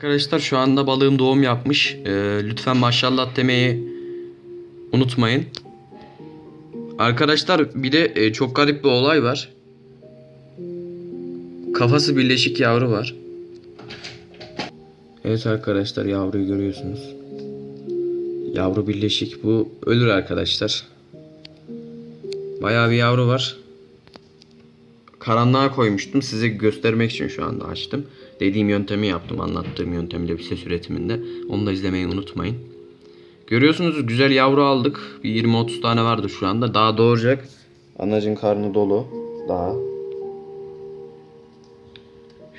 Arkadaşlar şu anda balığım doğum yapmış. Ee, lütfen maşallah demeyi unutmayın. Arkadaşlar bir de e, çok garip bir olay var. Kafası birleşik yavru var. Evet arkadaşlar yavruyu görüyorsunuz. Yavru birleşik bu ölür arkadaşlar. Bayağı bir yavru var. Karanlığa koymuştum. Size göstermek için şu anda açtım. Dediğim yöntemi yaptım. Anlattığım yöntemle bir ses üretiminde. Onu da izlemeyi unutmayın. Görüyorsunuz güzel yavru aldık. Bir 20-30 tane vardı şu anda. Daha doğuracak. Anacın karnı dolu. Daha.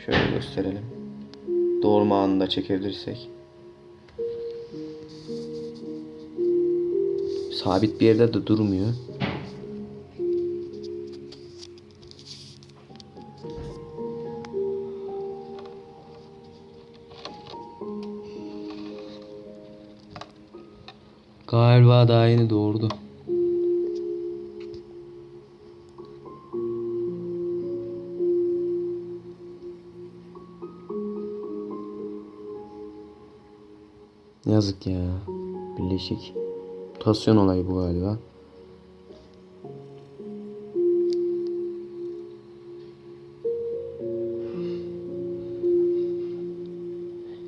Şöyle gösterelim. Doğurma anında çekebilirsek. Sabit bir yerde de durmuyor. Galiba daha yeni doğurdu. Yazık ya. Birleşik. Mutasyon olayı bu galiba.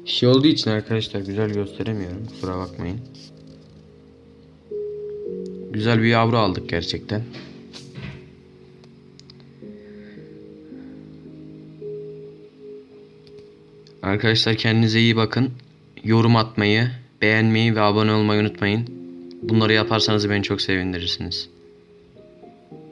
Şey olduğu için arkadaşlar güzel gösteremiyorum. Kusura bakmayın. Güzel bir yavru aldık gerçekten. Arkadaşlar kendinize iyi bakın. Yorum atmayı, beğenmeyi ve abone olmayı unutmayın. Bunları yaparsanız beni çok sevindirirsiniz.